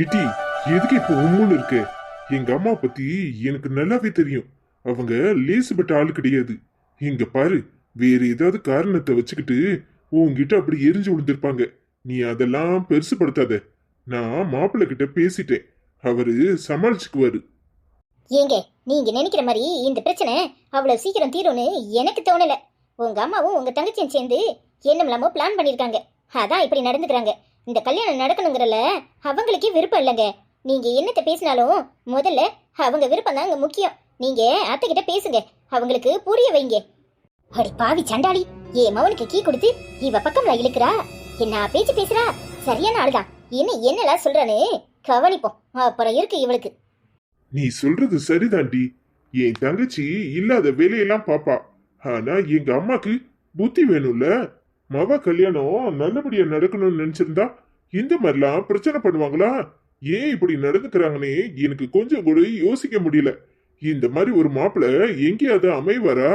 இட்டி எதுக்கு இப்போ உம்முன்னு இருக்கு? எங்க அம்மா பத்தி எனக்கு நல்லாவே தெரியும். அவங்க லேசுபட்ட ஆள் கிடையாது. இங்க பாரு வேற ஏதாவது காரணத்தை வச்சுக்கிட்டு உங்ககிட்ட அப்படி எரிஞ்சு விழுந்திருப்பாங்க. நீ அதெல்லாம் பெருசு படுத்தாத நான் மாப்பிள்ளை கிட்ட பேசிட்டேன். அவரு சமாளிச்சுக்குவாரு. ஏங்க நீங்க நினைக்கிற மாதிரி இந்த பிரச்சனை அவ்வளவு சீக்கிரம் தீரும்னு எனக்கு தோணல. உங்க அம்மாவும் உங்க தங்கச்சியும் சேர்ந்து என்னமில்லாமோ பிளான் பண்ணிருக்காங்க அதான் இப்படி நடந்துக்கிறாங்க. இந்த கல்யாணம் நடக்கணுங்கிறல அவங்களுக்கே விருப்பம் இல்லைங்க. நீங்க என்னத்தை பேசினாலும் முதல்ல அவங்க விருப்பம் தாங்க முக்கியம். நீங்க அத்தைகிட்ட பேசுங்க. அவங்களுக்கு புரிய வைங்க. அடி பாவி சண்டாளி ஏ மவனுக்கு கீ கொடுத்து இவ பக்கம்ல இழுக்கிறா? என்ன பேச்சு பேசுறா? சரியான ஆளுதான். என்ன என்னலாம் சொல்றானு கவனிப்போம். அப்புறம் இருக்கு இவளுக்கு. நீ சொல்றது சரிதாண்டி என் தங்கச்சி இல்லாத வேலையெல்லாம் பாப்பா. ஆனா எங்க அம்மாக்கு புத்தி வேணும்ல. மவ கல்யாணம் நல்லபடியா நடக்கணும்னு நினைச்சிருந்தா இந்த மாதிரிலாம் பிரச்சனை பண்ணுவாங்களா? ஏன் இப்படி நடந்துக்கிறாங்கன்னே எனக்கு கொஞ்சம் கூட யோசிக்க முடியல. இந்த மாதிரி ஒரு மாப்பிள எங்கேயாவது அமைவாரா?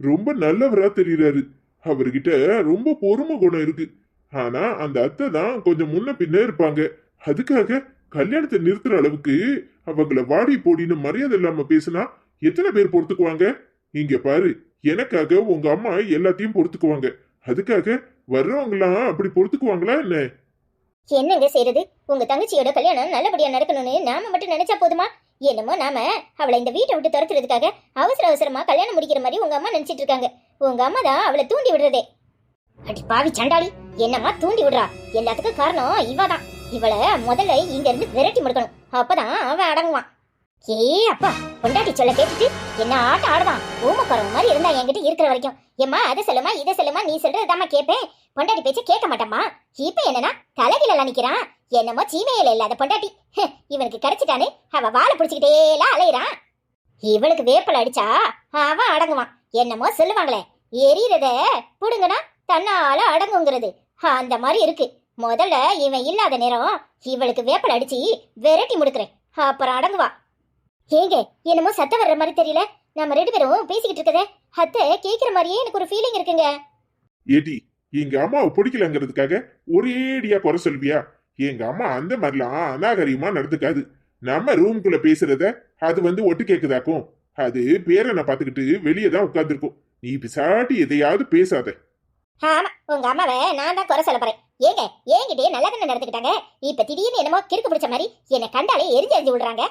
ரொம்ப நல்லவரா தெரியுறாரு. அவர்கிட்ட ரொம்ப பொறுமை குணம் இருக்கு. ஆனா அந்த அத்தை தான் கொஞ்சம் முன்ன பின்ன இருப்பாங்க. அதுக்காக கல்யாணத்தை நிறுத்துற அளவுக்கு அவங்கள வாடி போடின்னு மரியாதை இல்லாம பேசினா எத்தனை பேர் பொறுத்துக்குவாங்க? இங்க பாரு எனக்காக உங்க அம்மா எல்லாத்தையும் பொறுத்துக்குவாங்க. அதுக்காக வர்றவங்களாம் அப்படி பொறுத்துக்குவாங்களா என்ன? என்னங்க செய்யறது உங்க தங்கச்சியோட கல்யாணம் நல்லபடியா நடக்கணும்னு நாம மட்டும் நினைச்சா போதுமா? என்னமோ நாம அவளை இந்த வீட்டை விட்டு துரத்துறதுக்காக அவசர அவசரமா கல்யாணம் முடிக்கிற மாதிரி உங்க அம்மா நினைச்சிட்டு இருக்காங்க. உங்க அம்மா தான் அவளை தூண்டி விடுறதே. அடி பாவி சண்டாளி என்னம்மா தூண்டி விடுறா? எல்லாத்துக்கும் காரணம் இவ தான். இவளை முதல்ல இங்க இருந்து விரட்டி முடுக்கணும். அப்பதான் அவன் அடங்குவான். ஏ அப்பா பொண்டாட்டி சொல்ல கேட்டுட்டு என்ன ஆட்டம் ஆடுவான் ஊமக்குறவங்க மாதிரி இருந்தா என்கிட்ட இருக்கிற வரைக்கும். ஏம்மா அதை சொல்லுமா இதை சொல்லுமா நீ சொல்றதுதாம்மா கேட்பேன் பொண்டாட்டி பேச்சு கேட்க மாட்டேம்மா. இப்ப என்னன்னா தலைகில நிக்கிறான். என்னமோ சீமையில இல்லாத பொண்டாட்டி. இவனுக்கு கிடைச்சிட்டானே. அவ வாழை பிடிச்சிக்கிட்டேலாம் அலையிறான். இவளுக்கு வேப்பல் அடிச்சா அவன் அடங்குவான். என்னமோ சொல்லுவாங்களே. எரியறத புடுங்கனா தன்னால அடங்குங்கிறது. அந்த மாதிரி இருக்கு. முதல்ல இவன் இல்லாத நேரம் இவளுக்கு வேப்பல் அடிச்சு விரட்டி முடுக்கிறேன். அப்புறம் அடங்குவா. ஏங்க என்னமோ சத்தம் வர்ற மாதிரி தெரியல. நம்ம ரெண்டு பேரும் பேசிக்கிட்டு இருக்கதே. அத்தை கேக்குற மாதிரியே எனக்கு ஒரு ஃபீலிங் இருக்குங்க. ஏடி எங்க அம்மாவை பிடிக்கலங்கிறதுக்காக ஒரேடியா குறை சொல்வியா எங்க அம்மா அந்த மாதிரிலாம் அநாகரிகமா நடந்துக்காது. நம்ம ரூம்குள்ள பேசுறத அது வந்து ஒட்டு கேக்குதாக்கும். அது பேரனை பார்த்துக்கிட்டு வெளியே தான் உட்காந்துருக்கும் நீ பிசாட்டி எதையாவது பேசாத. ஆமா உங்க அம்மாவை நான் தான் குறை சொல்ல போறேன். ஏங்க என்கிட்டயே நல்லா தானே நடந்துக்கிட்டாங்க. இப்ப திடீர்னு என்னமோ கிறுக்கு பிடிச்ச மாதிரி என்னை கண்டாலே எரிஞ்சு எரிஞ்சு விடுறாங்க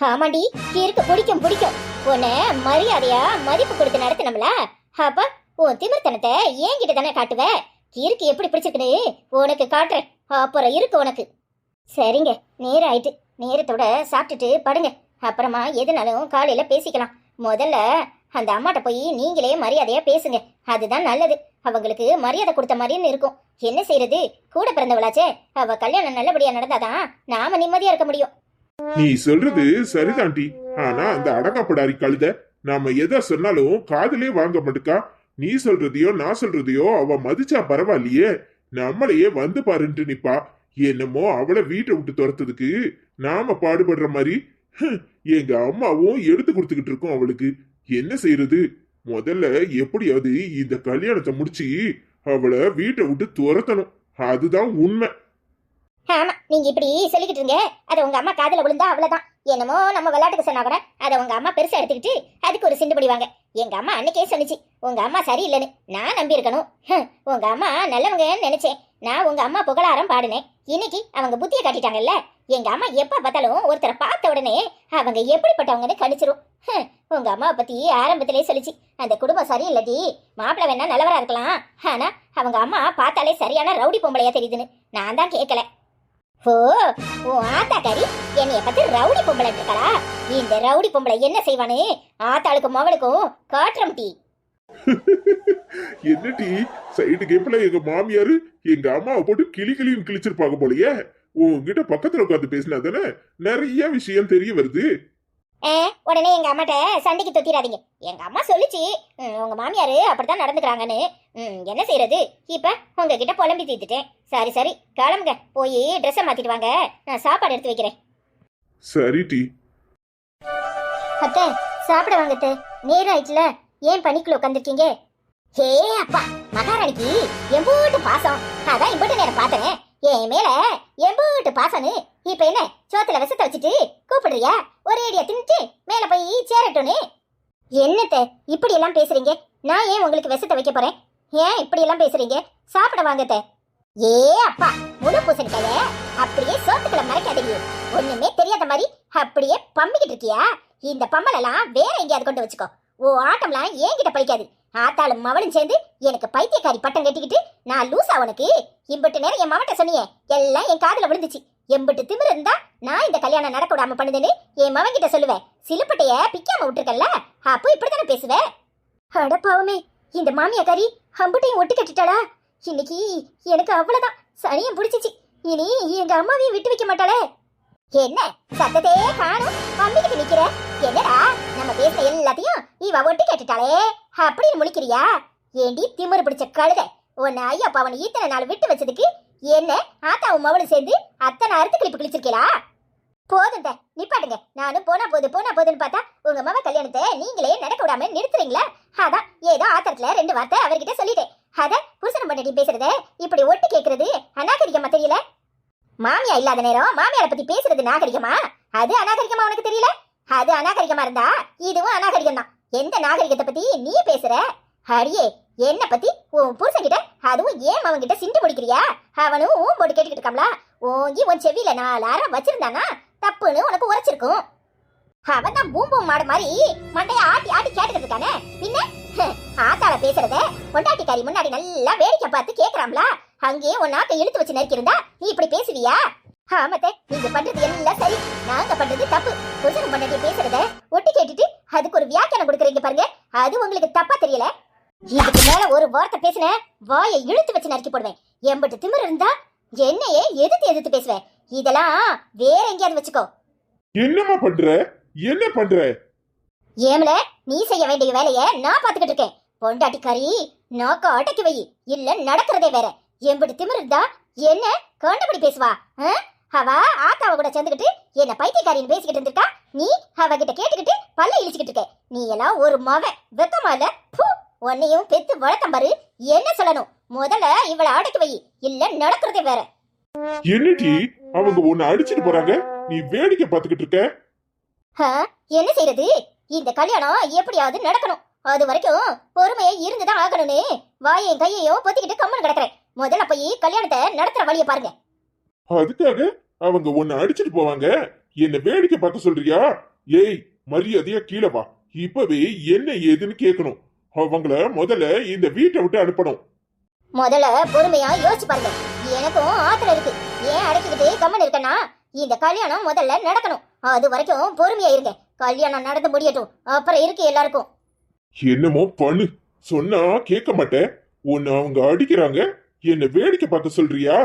ஆமாடி கிறுக்கு பிடிக்கும் பிடிக்கும். உன்னை மரியாதையா மதிப்பு கொடுத்து நடத்தினம்ல? அப்ப உன் திமிர்த்தனத்தை ஏங்கிட்ட தானே காட்டுவ? கீருக்கு எப்படி பிடிச்சிருக்குன்னு உனக்கு காட்டுறேன். அப்புறம் இருக்கு உனக்கு. சரிங்க நேரம் ஆயிட்டு. நேரத்தோட சாப்பிட்டுட்டு படுங்க. அப்புறமா எதுனாலும் காலையில பேசிக்கலாம். முதல்ல அந்த அம்மாட்ட போய் நீங்களே மரியாதையா பேசுங்க. அதுதான் நல்லது. அவங்களுக்கு மரியாதை கொடுத்த மாதிரின்னு இருக்கும். என்ன செய்யறது கூட பிறந்தவளாச்சே. அவ கல்யாணம் நல்லபடியா நடந்தாதான் நாம நிம்மதியா இருக்க முடியும். நீ சொல்றது சரிதாண்டி ஆனா அந்த அடங்காப்படாரி கழுத நாம எதை சொன்னாலும் காதலே வாங்க மாட்டுக்கா. நீ சொல்றதையோ நான் சொல்றதையோ அவ மதிச்சா பரவாயில்லையே. நம்மளையே வந்து பாருன்ட்டு நிப்பா. என்னமோ அவளை வீட்டை விட்டு துரத்துறதுக்கு நாம பாடுபடுற மாதிரி. எங்க அம்மாவும் எடுத்து கொடுத்துக்கிட்டு இருக்கோம் அவளுக்கு. என்ன செய்யறது? முதல்ல எப்படியாவது இந்த கல்யாணத்தை முடிச்சு அவளை வீட்டை விட்டு துரத்தணும். அதுதான் உண்மை. ஆமா நீங்க இப்படி சொல்லிக்கிட்டு இருங்க. அதை உங்க அம்மா காதுல விழுந்தா அவ்வளவுதான். என்னமோ நம்ம விளையாட்டுக்கு சொன்னா கூட அதை உங்க அம்மா பெருசா எடுத்துக்கிட்டு அதுக்கு ஒரு சிண்டு பிடிவாங்க எங்க அம்மா அன்னைக்கே சொன்னிச்சு உங்க அம்மா சரியில்லைன்னு நான் நம்பி இருக்கணும் உங்க அம்மா நல்லவங்கன்னு நினைச்சேன். நான் உங்க அம்மா புகழாரம் பாடினேன். இன்னைக்கு அவங்க புத்திய காட்டிட்டாங்கல்ல. எங்க அம்மா எப்ப பார்த்தாலும் ஒருத்தரை பார்த்த உடனே அவங்க எப்படிப்பட்டவங்கன்னு கணிச்சிரும். ஹம், உங்க அம்மாவை பத்தி ஆரம்பத்திலே சொல்லிச்சு. அந்த குடும்பம் சரியில்லடி. மாப்பிள்ளை வேணா நல்லவரா இருக்கலாம். ஆனா அவங்க அம்மா பார்த்தாலே சரியான ரவுடி பொம்பளையா தெரியுதுன்னு. நான் தான் கேட்கல. ஓ உன் ஆத்தாக்காரி என்னைய பத்தி ரவுடி பொம்பளை இருக்கா இந்த ரவுடி பொம்பளை என்ன செய்வானு? ஆத்தாளுக்கும் மவளுக்கும் காட்டுறம் டீ. என்ன டீ? சைடு கேப்ல எங்க மாமியாரு எங்க அம்மாவை போட்டு கிளி கிளின்னு கிழிச்சிருப்பாங்க போலயே. உங்ககிட்ட பக்கத்துல உட்காந்து பேசினா தானே நிறைய விஷயம் தெரிய வருது. உடனே எங்க அம்மாட்ட சண்டைக்கு தொத்திராதீங்க. எங்க அம்மா சொல்லுச்சு உங்க மாமியாரு அப்படித்தான் நடந்துக்கிறாங்கன்னு. என்ன செய்யறது இப்ப உங்ககிட்ட புலம்பி தீர்த்துட்டேன். சரி சரி கிளம்புங்க. போய் ட்ரெஸ்ஸை மாத்திட்டு வாங்க. நான் சாப்பாடு எடுத்து வைக்கிறேன். சரி டீ. அத்தை சாப்பிட வாங்க அத்தை. நேரம் ஆயிடுச்சுல. ஏன் பனிக்குள்ள உட்காந்துருக்கீங்க ஹே அப்பா மகாராணிக்கு எம்பூட்டு பாசம். அதான் இம்பூட்டு நேரம் பார்த்தேன். என் மேல எம்பூட்டு பாசம்னு இப்ப என்ன? சோத்துல விஷத்தை வச்சுட்டு கூப்பிடுறியா? ஒரே அடியா தின்னுட்டு மேல போய் சேரட்டும்னு. என்னத்த? இப்படி எல்லாம் பேசுறீங்க? நான் ஏன் உங்களுக்கு விஷத்தை வைக்க போறேன்? ஏன் இப்படி எல்லாம் பேசுறீங்க? சாப்பிட வாங்கத்த. ஏ அப்பா முழு பூசணிக்காய அப்படியே சோத்துக்களை மறைக்காதீங்க. ஒண்ணுமே தெரியாத மாதிரி அப்படியே பம்பிக்கிட்டு இருக்கியா? இந்த பம்பலெல்லாம் வேற எங்கேயாவது கொண்டு வச்சுக்கோ. ஓ ஆட்டம்லாம் என்கிட்ட பழிக்காது. ஆத்தாளும் மவளும் சேர்ந்து எனக்கு பைத்தியக்காரி பட்டம் கட்டிக்கிட்டு நான் லூசா உனக்கு. இம்பட்டு நேரம் என் மவட்ட சொன்னியே எல்லாம் என் காதில் விழுந்துச்சு. எம்பிட்டு திமிர் இருந்தா நான் இந்த கல்யாணம் நடக்க விடாம பண்ணுதுன்னு என் மவன் கிட்ட சொல்லுவேன். சிலுப்பட்டைய பிக்காம விட்டுருக்கல்ல? அப்போ இப்படித்தானே பேசுவேன் அட பாவமே இந்த மாமியாக்காரி அம்புட்டையும் ஒட்டு கட்டிட்டாளா? இன்னைக்கு எனக்கு அவ்வளவுதான் சனியும் பிடிச்சிச்சு. இனி எங்க அம்மாவையும் விட்டு வைக்க மாட்டாளே. என்ன சத்ததே காணும்? பம்பிக்கிட்டு நிக்கிற? என்னடா நம்ம பேச எல்லாத்தையும் இவ ஒட்டு கேட்டுட்டாளே? அப்படின்னு முழிக்கிறியா? ஏண்டி திமிரு பிடிச்ச கழுத உன்னை ஐயா பவன் இத்தனை நாள் விட்டு வச்சதுக்கு என்ன? ஆத்தாவும் மவளும் சேர்ந்து அத்தனை அறுத்து கிளிப்பு கிழிச்சிருக்கீங்களா போதுங்க நிப்பாட்டுங்க. நானும் போனா போது போனா போதுன்னு பார்த்தா உங்க மவ கல்யாணத்தை நீங்களே நடக்க விடாம நிறுத்துறீங்களா? அதான் ஏதோ ஆத்திரத்துல ரெண்டு வார்த்தை அவர்கிட்ட சொல்லிட்டேன். அத புருஷன் பண்ணி பேசுறத இப்படி ஒட்டு கேட்கறது அநாகரிகமா தெரியல? மாமியா இல்லாத நேரம் மாமியாரை பத்தி பேசுறது நாகரிகமா? அது அநாகரிகமா உனக்கு தெரியல? அது அநாகரிகமா இருந்தா இதுவும் அநாகரிகம் தான் எந்த நாகரிகத்தை பத்தி நீ பேசுற? ஹரியே என்ன பத்தி உன் புருஷன் கிட்ட அதுவும் ஏன் அவன் கிட்ட சிண்டு முடிக்கிறியா அவனும் ஊன் போட்டு கேட்டுக்கிட்டு இருக்காங்களா ஓங்கி உன் செவியில நாலு வச்சிருந்தானா? தப்புன்னு உனக்கு உரைச்சிருக்கும். அவன் தான் பூம் பூம் மாடு மாதிரி மண்டைய ஆட்டி ஆட்டி கேட்டுக்கிட்டு இருக்கானே. பின்ன ஆத்தால பேசுறத பொண்டாட்டிக்காரி முன்னாடி நல்லா வேடிக்கை பார்த்து கேக்குறாம்ல. அங்கேயே உன் நாக்கை இழுத்து வச்சு நறுக்கிருந்தா நீ இப்படி பேசுவியா? ஆமத்தே நீங்க பண்றது எல்லாம் சரி. நாங்க பண்றது தப்பு. புருஷன் பொண்டாட்டி பேசுறத ஒட்டி கேட்டுட்டு அதுக்கு ஒரு வியாக்கியானம் கொடுக்குறீங்க பாருங்க. அது உங்களுக்கு தப்பா தெரியல. இதுக்கு மேல ஒரு வார்த்தை பேசுன வாயை இழுத்து வச்சு நறுக்கி போடுவேன். எம்பட்டு திமிரு இருந்தா என்னையே எதிர்த்து எதிர்த்து பேசுவேன். இதெல்லாம் வேற எங்கேயாவது வச்சுக்கோ. என்னம்மா பண்ற? என்ன பண்ற? ஏமல நீ செய்ய வேண்டிய வேலைய நான் பாத்துக்கிட்டு இருக்கேன். பொண்டாட்டி கறி நாக்க அடக்கி வை. இல்ல நடக்கிறதே வேற. எம்படி திமிரு இருந்தா என்ன கண்டபடி பேசுவா? அவ ஆத்தாவ கூட சேர்ந்துக்கிட்டு என்ன பைத்தியக்காரின்னு பேசிக்கிட்டு இருந்திருக்கா? நீ அவகிட்ட கேட்டுக்கிட்டு பல்ல இழிச்சுக்கிட்டு இருக்க. நீ எல்லாம் ஒரு மவன் வெக்கமா இல்ல? பூ, உன்னையும் பெத்து வளர்த்தம் பாரு. என்ன சொல்லணும்? முதல்ல இவளை அடக்கி வை. இல்ல நடக்கிறதே வேற. என்னடி? அவங்க உன்னை அடிச்சிட்டு போறாங்க. நீ வேடிக்கை பார்த்துக்கிட்டு இருக்க. என்ன செய்யறது இந்த கல்யாணம் எப்படியாவது நடக்கணும். அது வரைக்கும் பொறுமையா இருந்துதான் ஆகணும்னு வாயையும் கையையும் பொத்திக்கிட்டு கம்மன் கிடக்குறேன். முதல்ல போய் கல்யாணத்தை நடத்துற வழியை பாருங்க. அதுக்காக அவங்க உன்னை அடிச்சிட்டு போவாங்க. என்ன வேடிக்கை பார்க்க சொல்றியா? ஏய் மரியாதையா கீழே வா. இப்பவே என்ன ஏதுன்னு கேட்கணும். அவங்கள முதல்ல இந்த வீட்டை விட்டு அனுப்பணும். முதல்ல பொறுமையா யோசிச்சு பாருங்க. எனக்கும் ஆத்திரம் இருக்கு. ஏன் அடக்கிக்கிட்டு கம்மன் இருக்கனா இந்த கல்யாணம் முதல்ல நடக்கணும். அது வரைக்கும் பொறுமையா இருங்க. கல்யாணம் நடந்து முடியட்டும். அப்புறம் இருக்கு எல்லாருக்கும். என்னமோ பண்ணு சொன்னா கேட்க மாட்டேன். உன்னை அவங்க அடிக்கிறாங்க. என்ன வேடிக்கை பார்க்க சொல்றியா?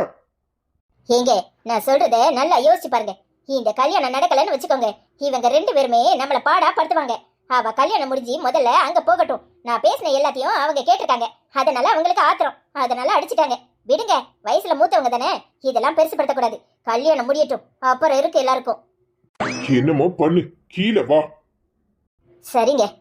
ஏங்க நான் சொல்றத நல்லா யோசிச்சு பாருங்க. இந்த கல்யாணம் நடக்கலன்னு வச்சுக்கோங்க. இவங்க ரெண்டு பேருமே நம்மள பாடா படுத்துவாங்க. அவ கல்யாணம் முடிஞ்சு முதல்ல அங்க போகட்டும். நான் பேசின எல்லாத்தையும் அவங்க கேட்டிருக்காங்க. அதனால அவங்களுக்கு ஆத்திரம். அதனால அடிச்சிட்டாங்க. விடுங்க வயசுல மூத்தவங்க தானே? இதெல்லாம் பெருசுப்படுத்தக்கூடாது. கல்யாணம் முடியட்டும். அப்புறம் இருக்கு எல்லாருக்கும். என்னமோ பண்ணு. கீழே வா. சரிங்க.